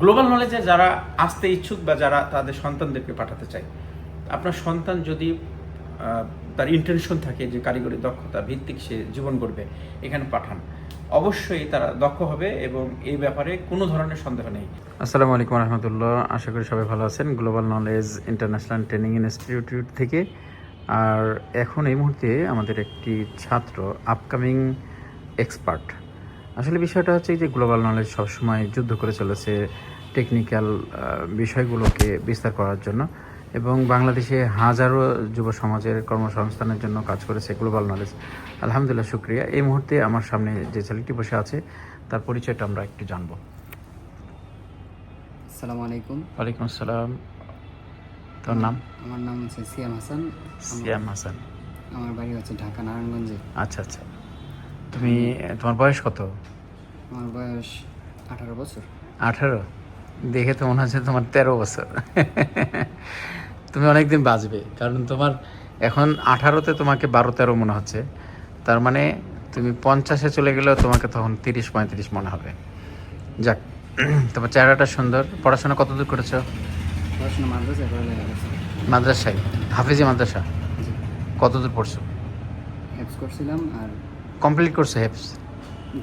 Global নলেজে যারা আসতে ইচ্ছুক বা যারা তাদের সন্তানদেরকে পাঠাতে চায় আপনার সন্তান যদি তার ইন্টেনশন থাকে যে কারিগরি দক্ষতা ভিত্তিক সে জীবন গড়বে, এখানে পাঠান। অবশ্যই তারা দক্ষ হবে এবং এই ব্যাপারে কোনো ধরনের সন্দেহ নেই। আসসালামু আলাইকুম রহমতুল্লাহ। আশা করি সবাই ভালো আছেন। Global knowledge international training institute থেকে। আর এখন এই মুহূর্তে আমাদের একটি ছাত্র আপকামিং এক্সপার্ট আসলে বিষয়টা হচ্ছে যে গ্লোবাল নলেজ সবসময় যুদ্ধ করে চলেছে টেকনিক্যাল বিষয়গুলোকে বিস্তার করার জন্য। এবং বাংলাদেশে হাজারো যুব সমাজের কর্মসংস্থানের জন্য কাজ করেছে গ্লোবাল নলেজ আলহামদুলিল্লাহ শুক্রিয়া। এই মুহূর্তে আমার সামনে যে ছেলেটি বসে আছে তার পরিচয়টা আমরা একটু জানব। আসসালামু আলাইকুম। ওয়ালাইকুম আসসালাম। তোর নাম? আমার নাম হচ্ছে সিয়াম হাসান। সিয়াম হাসান। আমার বাড়ি হচ্ছে ঢাকা নারায়ণগঞ্জে। আচ্ছা আচ্ছা। তুমি তোমার বয়স কত? আমার বয়স আঠারো বছর। আঠারো? দেখে তো মনে হচ্ছে তোমার তেরো বছর। তুমি অনেকদিন বাঁচবে কারণ তোমার এখন আঠারোতে তোমাকে বারো তেরো মনে হচ্ছে। তার মানে তুমি পঞ্চাশে চলে গেলেও তোমাকে তখন তিরিশ পঁয়ত্রিশ মনে হবে। যাক তোমার চেহারাটা সুন্দর। পড়াশোনা কতদূর করেছ? পড়াশোনা মাদ্রাসায় হাফিজি মাদ্রাসা? কতদূর পড়ছো? করছিলাম আর কমপ্লিট করছে হেপস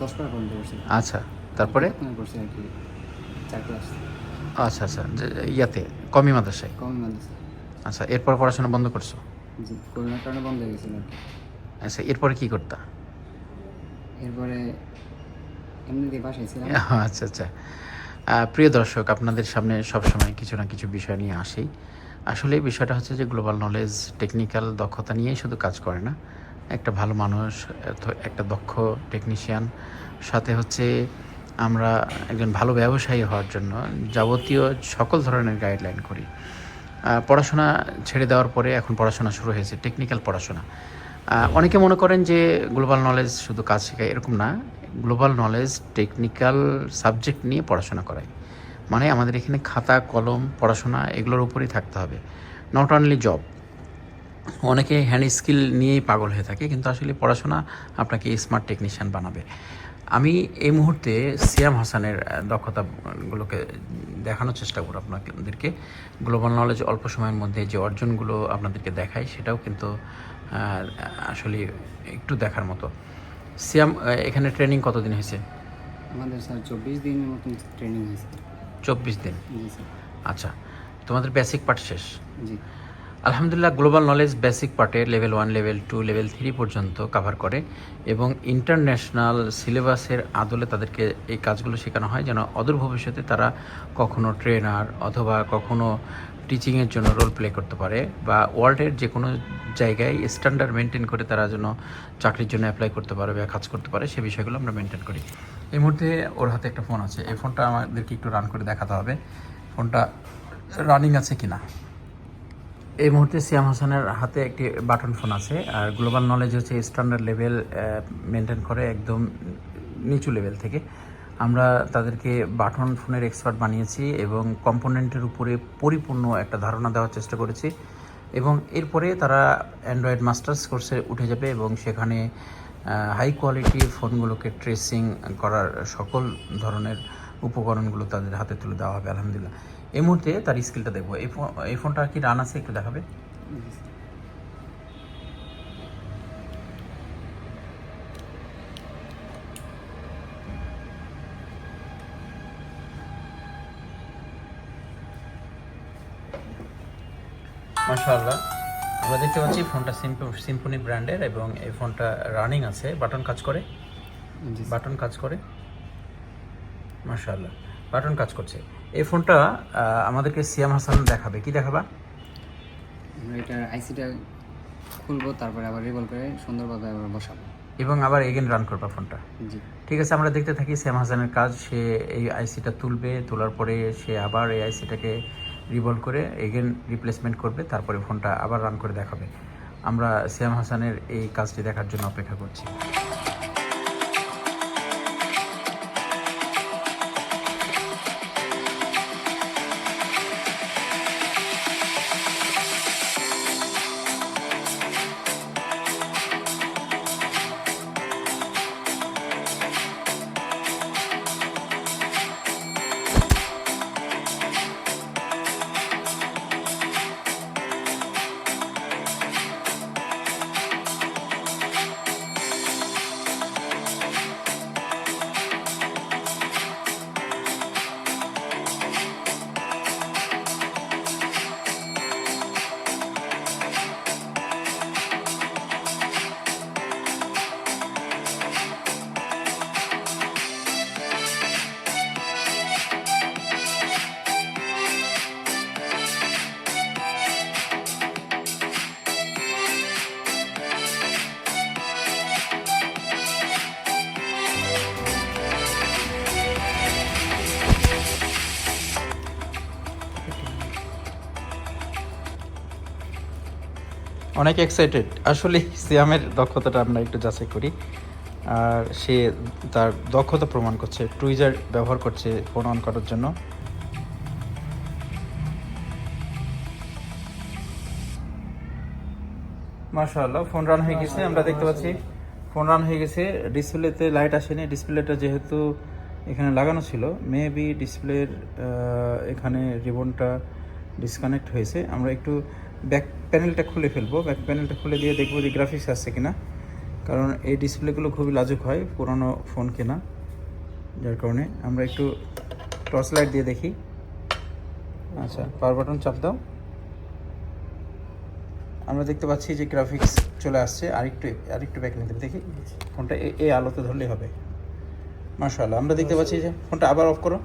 দশ পারা পর্যন্ত করছি। আচ্ছা তারপরে? করছি আর কি চার ক্লাস আচ্ছা আচ্ছা ইয়াতে কমি মাদ্রাসায়? কমি মাদ্রাসা আচ্ছা এরপর পড়াশোনা বন্ধ করছ? জি করোনার কারণে বন্ধ হয়ে গেছিল আচ্ছা এরপরে কি করতা? এরপরে এমনিতে বাসায় ছিলাম। আচ্ছা আচ্ছা। প্রিয় দর্শক আপনাদের সামনে সবসময় কিছু না কিছু বিষয় নিয়ে আসি। আসলে বিষয়টা হচ্ছে যে গ্লোবাল নলেজ টেকনিক্যাল দক্ষতা নিয়েই শুধু কাজ করে না। একটা ভালো মানুষ একটা দক্ষ টেকনিশিয়ান সাথে হচ্ছে আমরা একজন ভালো ব্যবসায়ী হওয়ার জন্য যাবতীয় সকল ধরনের গাইডলাইন করি। পড়াশোনা ছেড়ে দেওয়ার পরে এখন পড়াশোনা শুরু হয়েছে টেকনিক্যাল পড়াশোনা। অনেকে মনে করেন যে গ্লোবাল নলেজ শুধু কাজ শেখায় এরকম না গ্লোবাল নলেজ টেকনিক্যাল সাবজেক্ট নিয়ে পড়াশোনা করায়। মানে আমাদের এখানে খাতা, কলম, পড়াশোনা এগুলোর উপরেই থাকতে হবে। নট অনলি জব অনেকে হ্যান্ড স্কিল নিয়েই পাগল হয়ে থাকে কিন্তু আসলে পড়াশোনা আপনাকে স্মার্ট টেকনিশিয়ান বানাবে। আমি এই মুহূর্তে সিয়াম হাসানের দক্ষতাগুলোকে দেখানোর চেষ্টা করব আপনাদেরকে। গ্লোবাল নলেজ অল্প সময়ের মধ্যে যে অর্জনগুলো আপনাদেরকে দেখায় সেটাও কিন্তু আসলে একটু দেখার মতো। সিয়াম এখানে ট্রেনিং কতদিন হয়েছে? আমাদের স্যার চব্বিশ দিনের মতন ট্রেনিং হয়েছে। চব্বিশ দিন? আচ্ছা তোমাদের বেসিক পার্ট শেষ? জি। আলহামদুলিল্লাহ গ্লোবাল নলেজ বেসিক পার্টে level one level two level three পর্যন্ত কভার করে এবং ইন্টারন্যাশনাল সিলেবাসের আদলে তাদেরকে এই কাজগুলো শেখানো হয় যেন অদূর ভবিষ্যতে তারা কখনো ট্রেনার অথবা কখনো টিচিংয়ের জন্য রোল প্লে করতে পারে বা ওয়ার্ল্ডের যে কোনো জায়গায় স্ট্যান্ডার্ড মেনটেন করে তারা যেন চাকরির জন্য অ্যাপ্লাই করতে পারে বা কাজ করতে পারে, সে বিষয়গুলো আমরা মেনটেন করি। এই মুহূর্তে ওর হাতে একটা ফোন আছে। এই ফোনটা আমাদেরকে একটু রান করে দেখাতে হবে। ফোনটা রানিং আছে কিনা? এই মুহূর্তে সিয়াম হাসানের হাতে একটি বাটন ফোন আছে, আর গ্লোবাল নলেজ হচ্ছে স্ট্যান্ডার্ড লেভেল মেনটেন করে একদম নিচু লেভেল থেকে। আমরা তাদেরকে বাটন ফোনের এক্সপার্ট বানিয়েছি এবং কম্পোনেন্টের উপরে পরিপূর্ণ একটা ধারণা দেওয়ার চেষ্টা করেছি এবং এরপরে তারা অ্যান্ড্রয়েড মাস্টার্স কোর্সে উঠে যাবে এবং সেখানে হাই কোয়ালিটি ফোনগুলোকে ট্রেসিং করার সকল ধরনের উপকরণগুলো তাদের হাতে তুলে দেওয়া হবে আলহামদুলিল্লাহ। এই মুহূর্তে তার স্কিলটা দেখব। এই ফোন এই ফোনটা কি রান আছে একটু দেখাবে? মাশাআল্লাহ। আমরা দেখতে পাচ্ছি ফোনটা সিম্পনি ব্র্যান্ডের এবং এই ফোনটা রানিং আছে। বাটন কাজ করে? বাটন কাজ করে? মাশাআল্লাহ। বাটন কাজ করছে। এই ফোনটা আমাদেরকে সিয়াম হাসান দেখাবে। কি দেখাবা? এটার আইসিটা খুলবো তারপরে আবার রিভল করে সুন্দরভাবে আবার বসাবো। এবং আবার এগেন রান করবা ফোনটা। জি। ঠিক আছে আমরা দেখতে থাকি শ্যাম হাসানের কাজ। সে এই আইসিটা তুলবে তোলার পরে সে আবার এই আইসিটাকে রিভলভ করে এগেন রিপ্লেসমেন্ট করবে তারপরে ফোনটা আবার রান করে দেখাবে। আমরা শ্যাম হাসানের এই কাজটি দেখার জন্য অপেক্ষা করছি। অনেক এক্সাইটেড আসলে সিয়ামের দক্ষতাটা আমরা একটু যাচাই করি। আর সে তার দক্ষতা প্রমাণ করছে টুইজার ব্যবহার করছে ফোন অন করার জন্য। মাশাআল্লাহ ফোন রান হয়ে গেছে, আমরা দেখতে পাচ্ছি। ফোন রান হয়ে গেছে, ডিসপ্লেতে লাইট আসেনি। ডিসপ্লেটা যেহেতু এখানে লাগানো ছিল মেবি ডিসপ্লের এখানে রিবনটা ডিসকানেক্ট হয়েছে। আমরা একটু ব্যাক প্যানেলটা খুলে ফেলব। ব্যাক প্যানেলটা খুলে দিয়ে দেখব যে গ্রাফিক্স আসছে কিনা। কারণ এই ডিসপ্লেগুলো খুবই লাজুক হয় পুরানো ফোন কেনা। যার কারণে আমরা একটু টর্চ লাইট দিয়ে দেখি। আচ্ছা পাওয়ার বাটন চাপ দাও। আমরা দেখতে পাচ্ছি যে গ্রাফিক্স চলে আসছে। আরেকটু আরেকটু ব্যাক নিতে দেখি। ফোনটা এই আলোতে ধরলেই হবে। মার্শাল্লাহ আমরা দেখতে পাচ্ছি যে ফোনটা আবার অফ করো।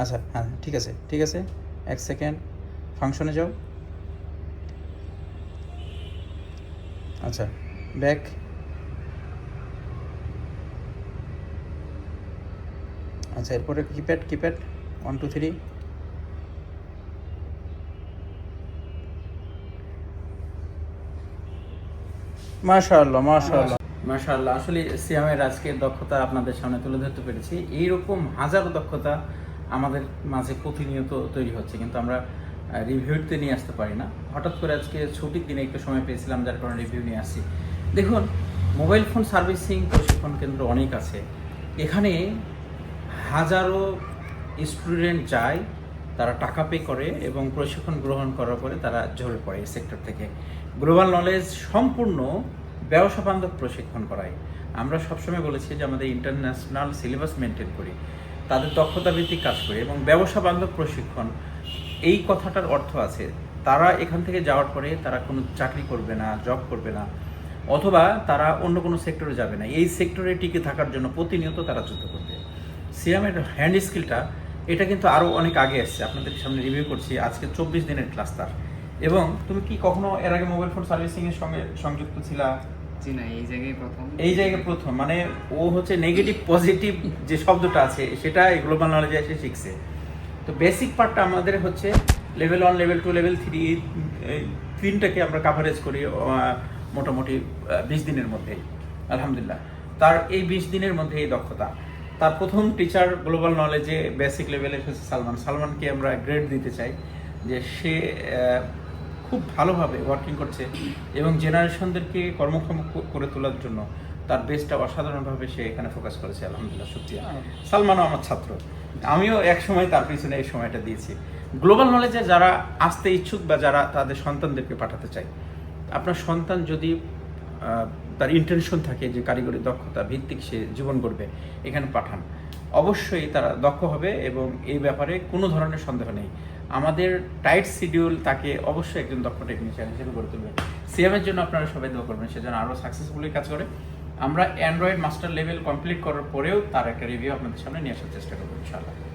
আচ্ছা হ্যাঁ ঠিক আছে ঠিক আছে। এক সেকেন্ড ফাংশনে যাও। আচ্ছা। ব্যাক। আচ্ছা এরপরে keypad keypad one two three মাশাআল্লাহ মাশাআল্লাহ। মাশাআল্লাহ আসলে সিয়ামের আজকের দক্ষতা আপনাদের সামনে তুলে ধরতে পেরেছি। এইরকম হাজারো দক্ষতা আমাদের মাঝে প্রতিনিয়ত তৈরি হচ্ছে কিন্তু আমরা রিভিউতে নিয়ে আসতে পারি না। হঠাৎ করে আজকে ছুটির দিনে একটু সময় পেয়েছিলাম, যার কারণে রিভিউ নিয়ে আসছি। দেখুন মোবাইল ফোন সার্ভিসিং প্রশিক্ষণ কেন্দ্র অনেক আছে। এখানে হাজারো স্টুডেন্ট যায়, তারা টাকা পে করে এবং প্রশিক্ষণ গ্রহণ করার পরে তারা ঝরে পড়ে এই সেক্টর থেকে। গ্লোবাল নলেজ সম্পূর্ণ ব্যবসা বান্ধব প্রশিক্ষণ করায়। আমরা সবসময় বলেছি যে আমাদের ইন্টারন্যাশনাল সিলেবাস মেনটেন করি। তাদের দক্ষতা ভিত্তিক কাজ করি এবং ব্যবসা বান্ধব প্রশিক্ষণ এই কথাটার অর্থ আছে তারা এখান থেকে যাওয়ার পরে তারা কোনো চাকরি করবে না জব করবে না অথবা তারা অন্য কোনো সেক্টরে যাবে না। এই সেক্টরে টিকে থাকার জন্য প্রতিনিয়ত তারা যুদ্ধ করবে। সিয়ামের হ্যান্ড স্কিলটা এটা কিন্তু আরও অনেক আগে এসছে। আপনাদের সামনে রিভিউ করছি আজকে চব্বিশ দিনের ক্লাস তার। এবং তুমি কি কখনো এর আগে মোবাইল ফোন সার্ভিসিং এর সঙ্গে সংযুক্ত ছিলা? জি না এই জায়গায় প্রথম। এই জায়গায় প্রথম মানে ও হচ্ছে নেগেটিভ পজিটিভ যে শব্দটা আছে সেটা গ্লোবাল নলেজে এসে শিখছে। তো বেসিক পার্টটা আমাদের হচ্ছে level one level two level three এই তিনটাকে আমরা কাভারেজ করি মোটামুটি বিশ দিনের মধ্যে আলহামদুলিল্লাহ। তার এই বিশ দিনের মধ্যে এই দক্ষতা। তার প্রথম টিচার গ্লোবাল নলেজে বেসিক লেভেলে হচ্ছে সালমান। সালমানকে আমরা গ্রেড দিতে চাই যে সে খুব ভালোভাবে ওয়ার্কিং করছে এবং জেনারেশনদেরকে কর্মক্ষম করে তোলার জন্য তার বেসটা অসাধারণভাবে সে এখানে ফোকাস করেছে আলহামদুলিল্লাহ সত্যি সালমানও আমার ছাত্র। আমিও এক সময় তার পিছনে এই সময়টা দিয়েছি। গ্লোবাল নলেজে যারা আসতে ইচ্ছুক বা যারা তাদের সন্তানদেরকে পাঠাতে চায় আপনার সন্তান যদি তার ইন্টেনশন থাকে যে কারিগরি দক্ষতা ভিত্তিক সে জীবন গড়বে, এখানে পাঠান। অবশ্যই তারা দক্ষ হবে এবং এই ব্যাপারে কোনো ধরনের সন্দেহ নেই। আমাদের টাইট শিডিউল তাকে অবশ্যই একজন দক্ষ টেকনিশিয়ান হিসেবে গড়ে তুলবে। সিএমের জন্য আপনারা সবাই দোয়া করবেন সেজন্য আরও সাকসেসফুলি কাজ করে। আমরা অ্যান্ড্রয়েড মাস্টার লেভেল কমপ্লিট করার পরেও তার একটা রিভিউ আপনাদের সামনে নিয়ে আসার চেষ্টা করব, ইনশাআল্লাহ।